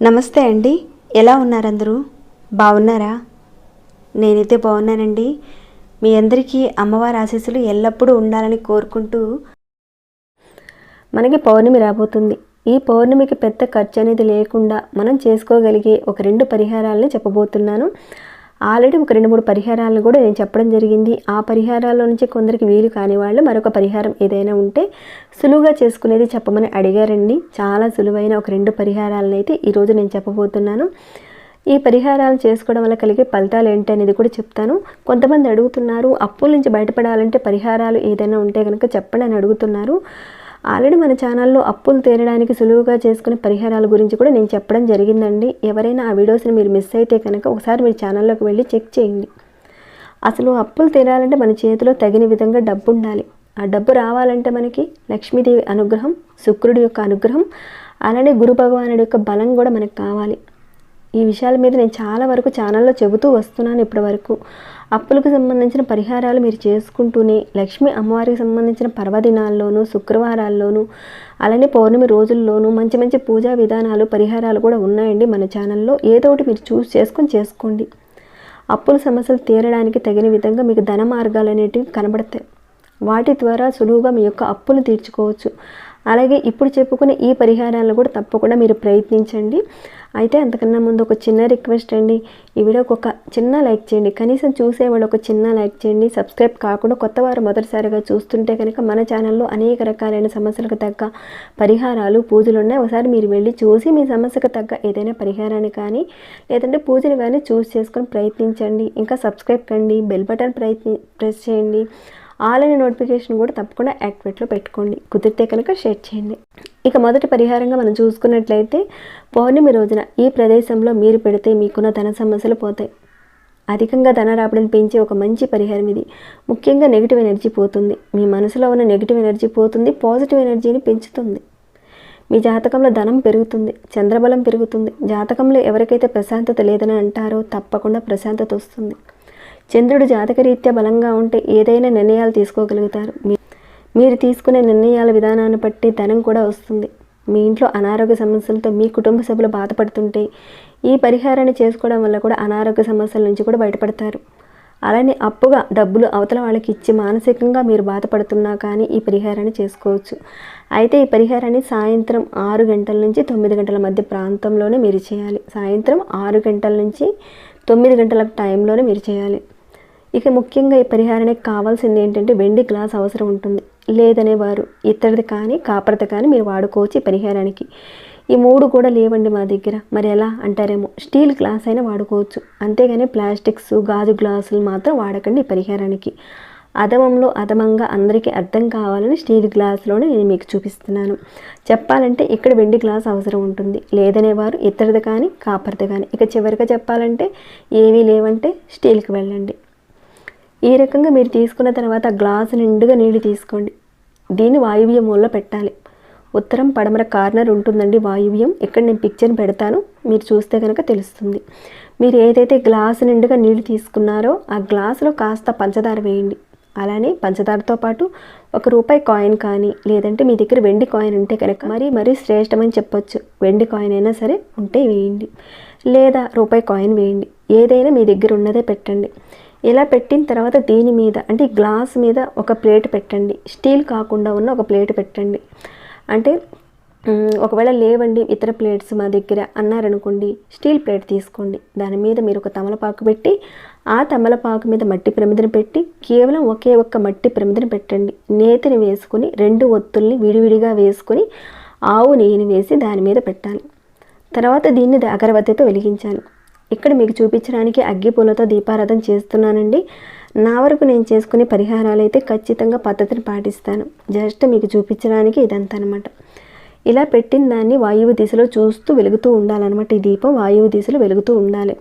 నమస్తే అండి. ఎలా ఉన్నారందరూ? బాగున్నారా? నేనైతే బాగున్నానండి. మీ అందరికీ అమ్మవారి ఆశీస్సులు ఎల్లప్పుడూ ఉండాలని కోరుకుంటూ మనకి పౌర్ణమి రాబోతుంది. ఈ పౌర్ణమికి పెద్ద ఖర్చు అనేది లేకుండా మనం చేసుకోగలిగే ఒక రెండు పరిహారాలని చెప్పబోతున్నాను. ఆల్రెడీ ఒక రెండు మూడు పరిహారాలను కూడా నేను చెప్పడం జరిగింది. ఆ పరిహారాల్లో నుంచి కొందరికి వీలు కాని వాళ్ళు మరొక పరిహారం ఏదైనా ఉంటే సులువుగా చేసుకునేది చెప్పమని అడిగారండి. చాలా సులువైన ఒక రెండు పరిహారాలను అయితే ఈరోజు నేను చెప్పబోతున్నాను. ఈ పరిహారాలు చేసుకోవడం వల్ల కలిగే ఫలితాలు ఏంటి అనేది కూడా చెప్తాను. కొంతమంది అడుగుతున్నారు అప్పుల నుంచి బయటపడాలంటే పరిహారాలు ఏదైనా ఉంటే కనుక చెప్పండి అని అడుగుతున్నారు. ఆల్రెడీ మన ఛానల్లో అప్పులు తీరడానికి సులువుగా చేసుకునే పరిహారాల గురించి కూడా నేను చెప్పడం జరిగిందండి. ఎవరైనా ఆ వీడియోస్ని మీరు మిస్ అయితే కనుక ఒకసారి మీరు ఛానల్లోకి వెళ్ళి చెక్ చేయండి. అసలు అప్పులు తీరాలంటే మన చేతిలో తగిన విధంగా డబ్బు ఉండాలి ఆ డబ్బు రావాలంటే మనకి లక్ష్మీదేవి అనుగ్రహం శుక్రుడి యొక్క అనుగ్రహం అలానే గురు భగవానుడి యొక్క బలం కూడా మనకు కావాలి. ఈ విషయాల మీద నేను చాలా వరకు ఛానల్లో చెబుతూ వస్తున్నాను ఇప్పటి వరకు అప్పులకు సంబంధించిన పరిహారాలు మీరు చేసుకుంటూనే లక్ష్మీ అమ్మవారికి సంబంధించిన పర్వదినాల్లోనూ శుక్రవారాల్లోనూ అలానే పౌర్ణమి రోజుల్లోనూ మంచి మంచి పూజా విధానాలు పరిహారాలు కూడా ఉన్నాయండి మన ఛానల్లో. ఏదో ఒకటి మీరు చూస్ చేసుకొని చేసుకోండి. అప్పుల సమస్యలు తీరడానికి తగిన విధంగా మీకు ధన మార్గాలు అనేటివి కనబడతాయి. వాటి ద్వారా సులువుగా మీ యొక్క అప్పులు తీర్చుకోవచ్చు. అలాగే ఇప్పుడు చెప్పుకునే ఈ పరిహారాలను కూడా తప్పకుండా మీరు ప్రయత్నించండి. అయితే అంతకన్నా ముందు ఒక చిన్న రిక్వెస్ట్ అండి. ఈ వీడియోకి ఒక చిన్న లైక్ చేయండి. కనీసం చూసేవాళ్ళు ఒక చిన్న లైక్ చేయండి. సబ్స్క్రైబ్ కాకుండా కొత్త వారు మొదటిసారిగా చూస్తుంటే కనుక మన ఛానల్లో అనేక రకాలైన సమస్యలకు తగ్గ పరిహారాలు పూజలు ఉన్నాయి. ఒకసారి మీరు వెళ్ళి చూసి మీ సమస్యకు తగ్గ ఏదైనా పరిహారాన్ని కానీ లేదంటే పూజలు కానీ చూస్ చేసుకొని ప్రయత్నించండి. ఇంకా సబ్స్క్రైబ్ కండి. బెల్ బటన్ ప్రయత్ని ప్రెస్ చేయండి. ఆల్ అనే నోటిఫికేషన్ కూడా తప్పకుండా యాక్టివేట్లో పెట్టుకోండి. కుదిరితే కనుక షేర్ చేయండి. ఇక మొదటి పరిహారంగా మనం చూసుకున్నట్లయితే పౌర్ణమి రోజున ఈ ప్రదేశంలో మీరు పెడితే మీకున్న ధన సమస్యలు పోతాయి. అధికంగా ధన రాబడిని పెంచే ఒక మంచి పరిహారం ఇది. ముఖ్యంగా నెగిటివ్ ఎనర్జీ పోతుంది. మీ మనసులో ఉన్న నెగిటివ్ ఎనర్జీ పోతుంది పాజిటివ్ ఎనర్జీని పెంచుతుంది. మీ జాతకంలో ధనం పెరుగుతుంది చంద్రబలం పెరుగుతుంది. జాతకంలో ఎవరికైతే ప్రశాంతత లేదని అంటారో తప్పకుండా ప్రశాంతత వస్తుంది. చంద్రుడు జాతకరీత్యా బలంగా ఉంటే ఏదైనా నిర్ణయాలు తీసుకోగలుగుతారు. మీరు తీసుకునే నిర్ణయాల విధానాన్ని బట్టి ధనం కూడా వస్తుంది. మీ ఇంట్లో అనారోగ్య సమస్యలతో మీ కుటుంబ సభ్యులు బాధపడుతుంటే ఈ పరిహారాన్ని చేసుకోవడం వల్ల కూడా అనారోగ్య సమస్యల నుంచి కూడా బయటపడతారు. అలానే అప్పుగా డబ్బులు అవతల వాళ్ళకి ఇచ్చి మానసికంగా మీరు బాధపడుతున్నా కానీ ఈ పరిహారాన్ని చేసుకోవచ్చు. అయితే ఈ పరిహారాన్ని సాయంత్రం ఆరు గంటల నుంచి తొమ్మిది గంటల మధ్య ప్రాంతంలోనే మీరు చేయాలి. సాయంత్రం ఆరు గంటల నుంచి తొమ్మిది గంటల టైంలోనే మీరు చేయాలి. ఇక ముఖ్యంగా ఈ పరిహారానికి కావాల్సింది ఏంటంటే వెండి గ్లాస్ అవసరం ఉంటుంది. లేదనేవారు ఇత్తడిది కానీ కాపరది కానీ మీరు వాడుకోవచ్చు ఈ పరిహారానికి. ఈ మూడు కూడా లేవండి మా దగ్గర. మరి ఎలా అంటారేమో? స్టీల్ గ్లాస్ అయినా వాడుకోవచ్చు. అంతేగాని ప్లాస్టిక్స్ గాజు గ్లాసులు మాత్రం వాడకండి ఈ పరిహారానికి. అధమంలో అధమంగా అందరికీ అర్థం కావాలని స్టీల్ గ్లాస్లోనే నేను మీకు చూపిస్తున్నాను. చెప్పాలంటే ఇక్కడ వెండి గ్లాస్ అవసరం ఉంటుంది. లేదనేవారు ఇతరది ఇత్తడిది కానీ కాపర్ది కానీ. ఇక చివరిగా చెప్పాలంటే ఏవీ లేవంటే స్టీల్కి వెళ్ళండి. ఈ రకంగా మీరు తీసుకున్న తర్వాత గ్లాసు నిండుగా నీళ్ళు తీసుకోండి. దీన్ని వాయువ్య మూలలో పెట్టాలి. ఉత్తరం పడమర కార్నర్ ఉంటుందండి వాయువ్యం. ఇక్కడ నేను పిక్చర్ పెడతాను. మీరు చూస్తే కనుక తెలుస్తుంది. మీరు ఏదైతే గ్లాస్ నిండుగా నీళ్ళు తీసుకున్నారో ఆ గ్లాసులో కాస్త పంచదార వేయండి. అలానే పంచదారతో పాటు ఒక రూపాయి కాయిన్ కానీ లేదంటే మీ దగ్గర వెండి కాయిన్ ఉంటే కనుక మరీ మరీ శ్రేష్టమని చెప్పొచ్చు. వెండి కాయిన్ అయినా సరే ఉంటే వేయండి. లేదా రూపాయి కాయిన్ వేయండి. ఏదైనా మీ దగ్గర ఉన్నదే పెట్టండి. ఇలా పెట్టిన తర్వాత దీని మీద అంటే గ్లాస్ మీద ఒక ప్లేట్ పెట్టండి. స్టీల్ కాకుండా ఉన్న ఒక ప్లేట్ పెట్టండి. అంటే ఒకవేళ లేవండి ఇతర ప్లేట్స్ మా దగ్గర అన్నారనుకోండి స్టీల్ ప్లేట్ తీసుకోండి. దాని మీద మీరు ఒక తమలపాకు పెట్టి ఆ తమలపాకు మీద మట్టి ప్రమిదను పెట్టి కేవలం ఒకే ఒక్క మట్టి ప్రమిదను పెట్టండి. నేతిని వేసుకుని రెండు ఒత్తుల్ని విడివిడిగా వేసుకుని ఆవు నెయ్యిని వేసి దాని మీద పెట్టాలి. తర్వాత దీన్ని అగరబత్తితో వెలిగించాలి. ఇక్కడ మీకు చూపించడానికి అగ్గిపూలతో దీపారాధన చేస్తున్నానండి. నా వరకు నేను చేసుకునే పరిహారాలు అయితే ఖచ్చితంగా పద్ధతిని పాటిస్తాను. జస్ట్ మీకు చూపించడానికి ఇదంతా అనమాట ఇలా పెట్టిన దాన్ని వాయువు దిశలో చూస్తూ వెలుగుతూ ఉండాలన్నమాట ఈ దీపం. వాయువు దిశలో వెలుగుతూ ఉండాలి.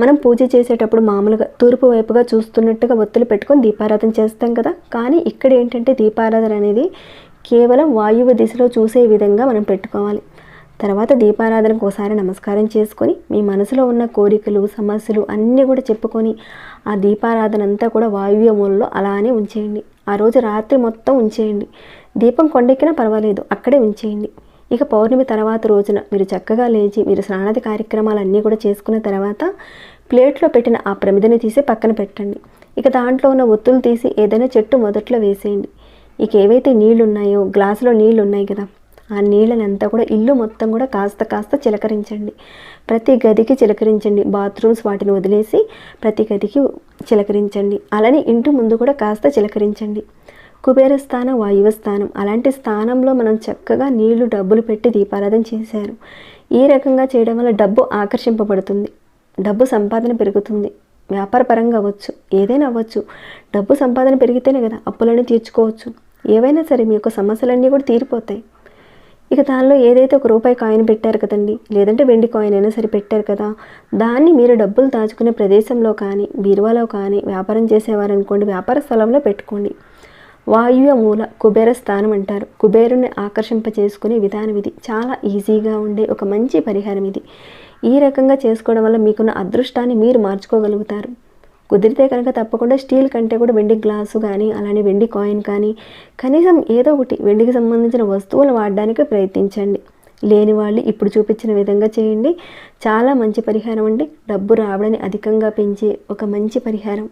మనం పూజ చేసేటప్పుడు మామూలుగా తూర్పు వైపుగా చూస్తున్నట్టుగా ఒత్తులు పెట్టుకొని దీపారాధన చేస్తాం కదా. కానీ ఇక్కడ ఏంటంటే దీపారాధన అనేది కేవలం వాయువు దిశలో చూసే విధంగా మనం పెట్టుకోవాలి. తర్వాత దీపారాధనకు ఒకసారి నమస్కారం చేసుకొని మీ మనసులో ఉన్న కోరికలు సమస్యలు అన్నీ కూడా చెప్పుకొని ఆ దీపారాధన అంతా కూడా వాయువ్య మూలలో అలానే ఉంచేయండి. ఆ రోజు రాత్రి మొత్తం ఉంచేయండి. దీపం కొండెక్కినా పర్వాలేదు అక్కడే ఉంచేయండి. ఇక పౌర్ణమి తర్వాత రోజున మీరు చక్కగా లేచి మీరు స్నానాది కార్యక్రమాలన్నీ కూడా చేసుకున్న తర్వాత ప్లేట్లో పెట్టిన ఆ ప్రమిదని తీసి పక్కన పెట్టండి. ఇక దాంట్లో ఉన్న ఒత్తులు తీసి ఏదైనా చెట్టు మొదట్లో వేసేయండి. ఇక ఏవైతే నీళ్ళు ఉన్నాయో గ్లాసులో నీళ్ళు ఉన్నాయి కదా ఆ నీళ్ళని అంతా కూడా ఇల్లు మొత్తం కూడా కాస్త కాస్త చిలకరించండి. ప్రతి గదికి చిలకరించండి. బాత్రూమ్స్ వాటిని వదిలేసి ప్రతి గదికి చిలకరించండి. అలానే ఇంటి ముందు కూడా కాస్త చిలకరించండి. కుబేర స్థానం వాయువ స్థానం అలాంటి స్థానంలో మనం చక్కగా నీళ్ళు డబ్బులు పెట్టి దీపారాధన చేశారు. ఈ రకంగా చేయడం వల్ల డబ్బు ఆకర్షింపబడుతుంది. డబ్బు సంపాదన పెరుగుతుంది. వ్యాపారపరంగా అవ్వచ్చు. ఏదైనా అవ్వచ్చు. డబ్బు సంపాదన పెరిగితేనే కదా అప్పులన్నీ తీర్చుకోవచ్చు. ఏవైనా సరే మీ యొక్క సమస్యలన్నీ కూడా తీరిపోతాయి. ఇక దానిలో ఏదైతే ఒక రూపాయి కాయిన్ పెట్టారు కదండి లేదంటే వెండి కాయిన్ అయినా సరే పెట్టారు కదా దాన్ని మీరు డబ్బులు దాచుకునే ప్రదేశంలో కానీ బీరువాలో కానీ వ్యాపారం చేసేవారు అనుకోండి వ్యాపార స్థలంలో పెట్టుకోండి. వాయువ్య మూల కుబేర స్థానం అంటారు. కుబేరుని ఆకర్షింప చేసుకునే విధానం ఇది. చాలా ఈజీగా ఉండే ఒక మంచి పరిహారం ఇది. ఈ రకంగా చేసుకోవడం వల్ల మీకున్న అదృష్టాన్ని మీరు మార్చుకోగలుగుతారు. కుదిరితే కనుక తప్పకుండా స్టీల్ కంటే కూడా వెండి గ్లాసు కానీ అలానే వెండి కాయిన్ కానీ కనీసం ఏదో ఒకటి వెండికి సంబంధించిన వస్తువులు వాడడానికి ప్రయత్నించండి. లేని వాళ్ళు ఇప్పుడు చూపించిన విధంగా చేయండి. చాలా మంచి పరిహారం అండి. డబ్బు రావడని అధికంగా పెంచే ఒక మంచి పరిహారం.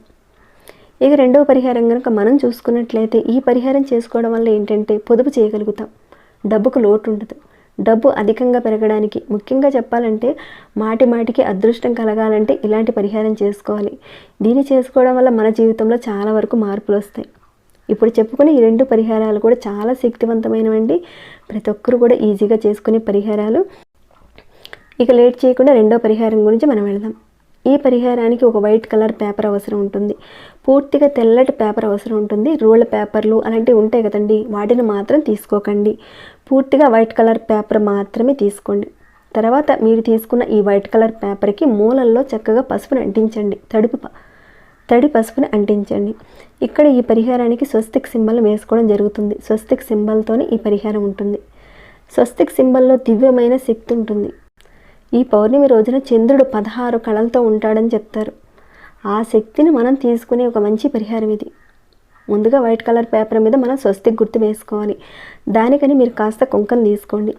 ఇక రెండవ పరిహారం కనుక మనం చూసుకున్నట్లయితే ఈ పరిహారం చేసుకోవడం వల్ల ఏంటంటే పొదుపు చేయగలుగుతాం. డబ్బుకు లోటు ఉండదు. డబ్బు అధికంగా పెరగడానికి. ముఖ్యంగా చెప్పాలంటే మాటి మాటికి అదృష్టం కలగాలంటే ఇలాంటి పరిహారం చేసుకోవాలి. దీన్ని చేసుకోవడం వల్ల మన జీవితంలో చాలా వరకు మార్పులు వస్తాయి. ఇప్పుడు చెప్పుకునే ఈ రెండు పరిహారాలు కూడా చాలా శక్తివంతమైనవండి. ప్రతి ఒక్కరు కూడా ఈజీగా చేసుకునే పరిహారాలు. ఇక లేట్ చేయకుండా రెండో పరిహారం గురించి మనం వెళదాం. ఈ పరిహారానికి ఒక వైట్ కలర్ పేపర్ అవసరం ఉంటుంది. పూర్తిగా తెల్లటి పేపర్ అవసరం ఉంటుంది. రోల్ పేపర్లు అలాంటివి ఉంటాయి కదండి. వాటిని మాత్రం తీసుకోకండి. పూర్తిగా వైట్ కలర్ పేపర్ మాత్రమే తీసుకోండి. తర్వాత మీరు తీసుకున్న ఈ వైట్ కలర్ పేపర్కి మూలల్లో చక్కగా పసుపుని అంటించండి. తడుపు తడి పసుపుని అంటించండి. ఇక్కడ ఈ పరిహారానికి స్వస్తిక్ సింబల్ వేసుకోవడం జరుగుతుంది. స్వస్తిక్ సింబల్తోనే ఈ పరిహారం ఉంటుంది. స్వస్తిక్ సింబల్లో దివ్యమైన శక్తి ఉంటుంది. ఈ పౌర్ణమి రోజున చంద్రుడు పదహారు కళలతో ఉంటాడని చెప్తారు. ఆ శక్తిని మనం తీసుకునే ఒక మంచి పరిహారం ఇది. ముందుగా వైట్ కలర్ పేపర్ మీద మనం స్వస్తికి గుర్తు వేసుకోవాలి. దానికని మీరు కాస్త కుంకం తీసుకోండి.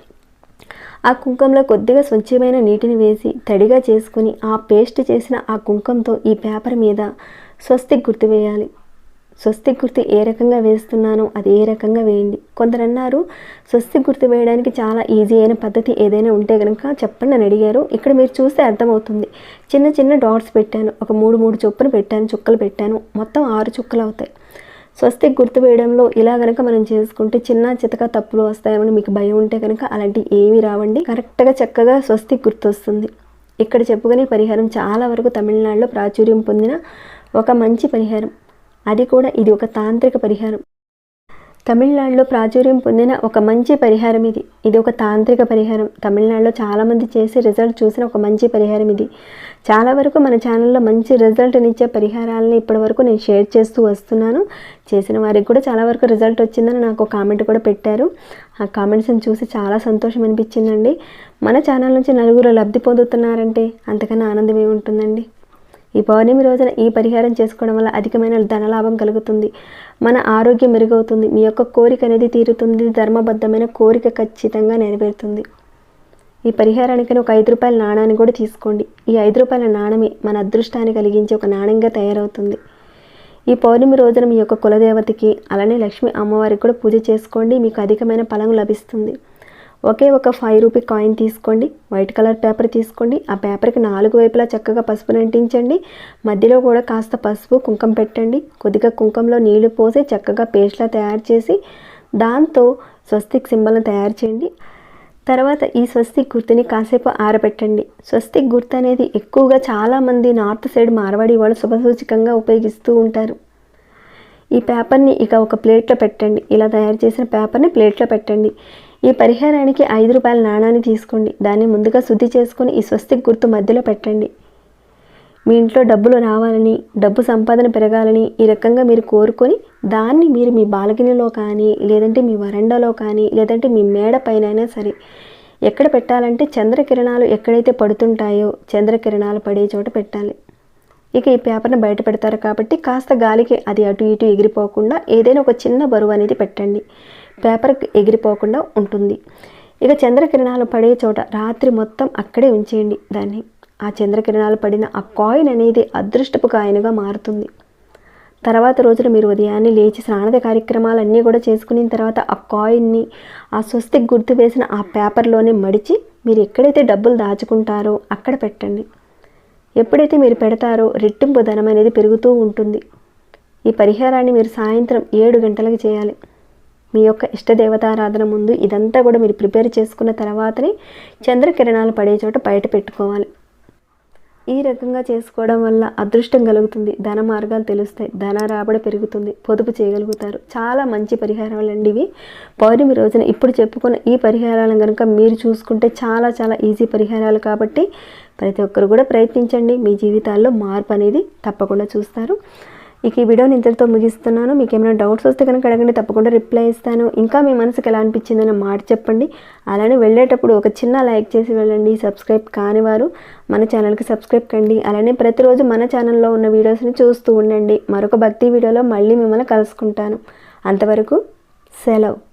ఆ కుంకంలో కొద్దిగా స్వచ్ఛమైన నీటిని వేసి తడిగా చేసుకుని ఆ పేస్ట్ చేసిన ఆ కుంకంతో ఈ పేపర్ మీద స్వస్తికి గుర్తు వేయాలి. స్వస్తి గుర్తు ఏ రకంగా వేస్తున్నానో అది ఏ రకంగా వేయండి. కొందరు అన్నారు స్వస్తి గుర్తు వేయడానికి చాలా ఈజీ అయిన పద్ధతి ఏదైనా ఉంటే కనుక చెప్పండి అని అడిగారు. ఇక్కడ మీరు చూస్తే అర్థమవుతుంది. చిన్న చిన్న డాట్స్ పెట్టాను. ఒక మూడు మూడు చొప్పున పెట్టాను చుక్కలు పెట్టాను. మొత్తం ఆరు చుక్కలు అవుతాయి. స్వస్తి గుర్తు వేయడంలో ఇలా కనుక మనం చేసుకుంటే చిన్న చితక తప్పులు వస్తాయని మీకు భయం ఉంటే కనుక అలాంటివి ఏమీ రావండి. కరెక్ట్గా చక్కగా స్వస్తి గుర్తు వస్తుంది. ఇక్కడ చెప్పుకునే పరిహారం చాలా వరకు తమిళనాడులో ప్రాచుర్యం పొందిన ఒక మంచి పరిహారం. అది కూడా ఇది ఒక తాంత్రిక పరిహారం. తమిళనాడులో ప్రాచుర్యం పొందిన ఒక మంచి పరిహారం ఇది. ఇది ఒక తాంత్రిక పరిహారం. తమిళనాడులో చాలామంది చేసి రిజల్ట్ చూసిన ఒక మంచి పరిహారం ఇది. చాలా వరకు మన ఛానల్లో మంచి రిజల్ట్నిచ్చే ఇప్పటి ఇప్పటివరకు నేను షేర్ చేస్తూ వస్తున్నాను. చేసిన వారికి కూడా చాలా వరకు రిజల్ట్ వచ్చిందని నాకు కామెంట్ కూడా పెట్టారు. ఆ కామెంట్స్ని చూసి చాలా సంతోషం అనిపించిందండి. మన ఛానల్ నుంచి నలుగురు లబ్ధి పొందుతున్నారంటే అంతకన్నా ఆనందం ఏముంటుందండి? ఈ పౌర్ణమి రోజున ఈ పరిహారం చేసుకోవడం వల్ల అధికమైన ధనలాభం కలుగుతుంది. మన ఆరోగ్యం మెరుగవుతుంది. మీ యొక్క కోరిక అనేది తీరుతుంది. ధర్మబద్ధమైన కోరిక ఖచ్చితంగా నెరవేరుతుంది. ఈ పరిహారానికి ఒక ఐదు రూపాయల నాణాన్ని కూడా తీసుకోండి. ఈ ఐదు రూపాయల నాణమే మన అదృష్టాన్ని కలిగించే ఒక నాణ్యంగా తయారవుతుంది. ఈ పౌర్ణమి రోజున మీ యొక్క కులదేవతకి అలానే లక్ష్మి అమ్మవారికి కూడా పూజ చేసుకోండి. మీకు అధికమైన ఫలం లభిస్తుంది. ఒకే ఒక ఫైవ్ రూపీ కాయిన్ తీసుకోండి. వైట్ కలర్ పేపర్ తీసుకోండి. ఆ పేపర్కి నాలుగు వైపులా చక్కగా పసుపుని అంటించండి మధ్యలో కూడా కాస్త పసుపు కుంకం పెట్టండి. కొద్దిగా కుంకంలో నీళ్ళు పోసి చక్కగా పేస్ట్లా తయారు చేసి దాంతో స్వస్తిక్ సింబల్ని తయారు చేయండి. తర్వాత ఈ స్వస్తిక్ గుర్తుని కాసేపు ఆరబెట్టండి. స్వస్తిక్ గుర్తు అనేది ఎక్కువగా చాలామంది నార్త్ సైడ్ మార్వాడి వాళ్ళు శుభసూచకంగా ఉపయోగిస్తూ ఉంటారు. ఈ పేపర్ని ఇక ఒక ప్లేట్లో పెట్టండి. ఇలా తయారు చేసిన పేపర్ని ప్లేట్లో పెట్టండి. ఈ పరిహారానికి ఐదు రూపాయల నాణాన్ని తీసుకోండి. దాన్ని ముందుగా శుద్ధి చేసుకుని ఈ స్వస్తిక్ గుర్తు మధ్యలో పెట్టండి. మీ ఇంట్లో డబ్బులు రావాలని డబ్బు సంపాదన పెరగాలని ఈ రకంగా మీరు కోరుకొని దాన్ని మీరు మీ బాల్కనీలో కానీ లేదంటే మీ వరండాలో కానీ లేదంటే మీ మేడ పైన సరే ఎక్కడ పెట్టాలంటే చంద్రకిరణాలు ఎక్కడైతే పడుతుంటాయో చంద్రకిరణాలు పడే చోట పెట్టాలి. ఇక ఈ పేపర్ని బయట పెడతారు కాబట్టి కాస్త గాలికి అది అటు ఇటు ఎగిరిపోకుండా ఏదైనా ఒక చిన్న బరువు అనేది పెట్టండి. పేపర్ ఎగిరిపోకుండా ఉంటుంది. ఇక చంద్రకిరణాలు పడే చోట రాత్రి మొత్తం అక్కడే ఉంచేయండి. దాన్ని ఆ చంద్రకిరణాలు పడిన ఆ కాయిన్ అనేది అదృష్టపు కాయిన్గా మారుతుంది. తర్వాత రోజున మీరు ఉదయాన్నే లేచి స్నానద కార్యక్రమాలన్నీ కూడా చేసుకున్న తర్వాత ఆ కాయిన్ని ఆ స్వస్తికి గుర్తు వేసిన ఆ పేపర్లోనే మడిచి మీరు ఎక్కడైతే డబ్బులు దాచుకుంటారో అక్కడ పెట్టండి. ఎప్పుడైతే మీరు పెడతారో రెట్టింపు ధనం అనేది పెరుగుతూ ఉంటుంది. ఈ పరిహారాన్ని మీరు సాయంత్రం ఏడు గంటలకు చేయాలి. మీ యొక్క ఇష్టదేవతారాధన ముందు ఇదంతా కూడా మీరు ప్రిపేర్ చేసుకున్న తర్వాతనే చంద్రకిరణాలు పడే చోట బయట పెట్టుకోవాలి. ఈ రకంగా చేసుకోవడం వల్ల అదృష్టం కలుగుతుంది. ధన మార్గాలు తెలుస్తాయి. ధన రాబడి పెరుగుతుంది. పొదుపు చేయగలుగుతారు. చాలా మంచి పరిహారాలు అండి ఇవి. పౌర్ణమి రోజున ఇప్పుడు చెప్పుకున్న ఈ పరిహారాలను కనుక మీరు చూసుకుంటే చాలా చాలా ఈజీ పరిహారాలు కాబట్టి ప్రతి ఒక్కరు కూడా ప్రయత్నించండి. మీ జీవితాల్లో మార్పు అనేది తప్పకుండా చూస్తారు. ఇక ఈ వీడియోని ఇంతటితో ముగిస్తున్నాను. మీకు ఏమైనా డౌట్స్ వస్తే కనుక అడగండి తప్పకుండా రిప్లై ఇస్తాను. ఇంకా మీ మనసుకు ఎలా అనిపించిందని మాట చెప్పండి. అలానే వెళ్ళేటప్పుడు ఒక చిన్న లైక్ చేసి వెళ్ళండి. సబ్స్క్రైబ్ కాని వారు మన ఛానల్కి సబ్స్క్రైబ్ కండి. అలానే ప్రతిరోజు మన ఛానల్లో ఉన్న వీడియోస్ని చూస్తూ ఉండండి. మరొక భక్తి వీడియోలో మళ్ళీ మిమ్మల్ని కలుసుకుంటాను. అంతవరకు సెలవు.